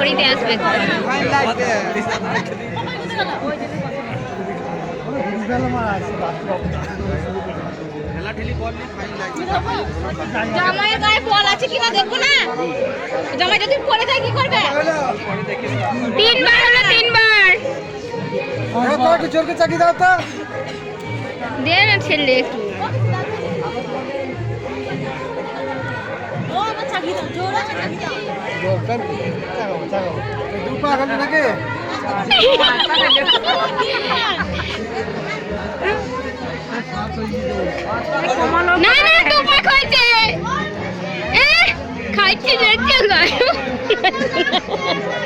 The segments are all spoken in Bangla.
করিতে আসবে। জামাইয়ের গায়ে বল আছে কিনা দেখব না? জামাই যদি পরে যায় কি করবে? তিনবার হলো তিনবার। জোরকে চাকি দাও তো? দে না ছেলে একটু। না না তোপা খাইছে। খাইছে দেখছে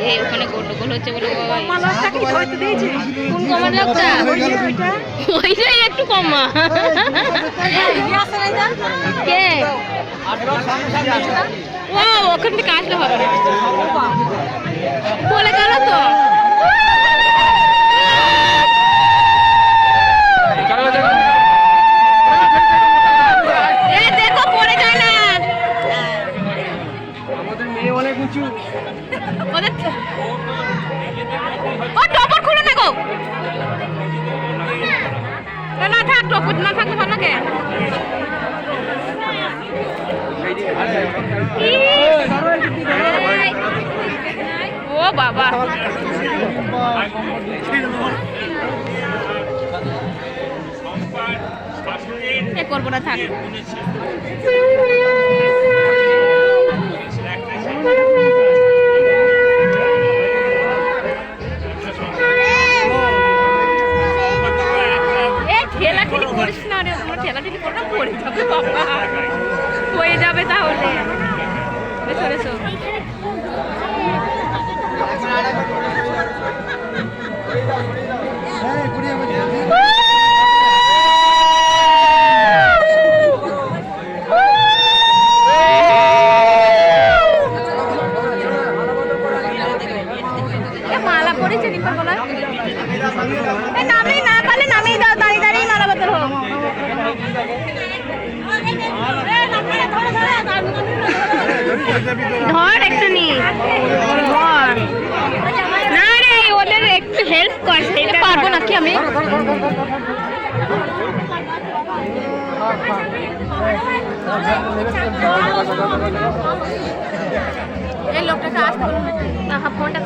এই ওখানে গন্ডগোল হচ্ছে বলে কোন কমার লোকটা ওইটাই একটু কমা। ও ওখান থেকে আসলে হবে বলে গেল তো ও টপার খুলে না গো না, থাক না ও বাবা। করব না, থাক। ঠেলাঠেলি করিস না রে করো পড়ে যাবে বাবা। হয়ে যাবে তাহলে। এ মালা পড়েছে দীপার গলায় এ না পারলে নামিয়ে দাও, দাঁড়িয়ে দাঁড়িয়ে মালা বদল হোক একটু নি। ধর। না রে ওদের একটু হেল্প কর সেটা পারব না কি আমি এই লোকটাকে আসতে ফোনটা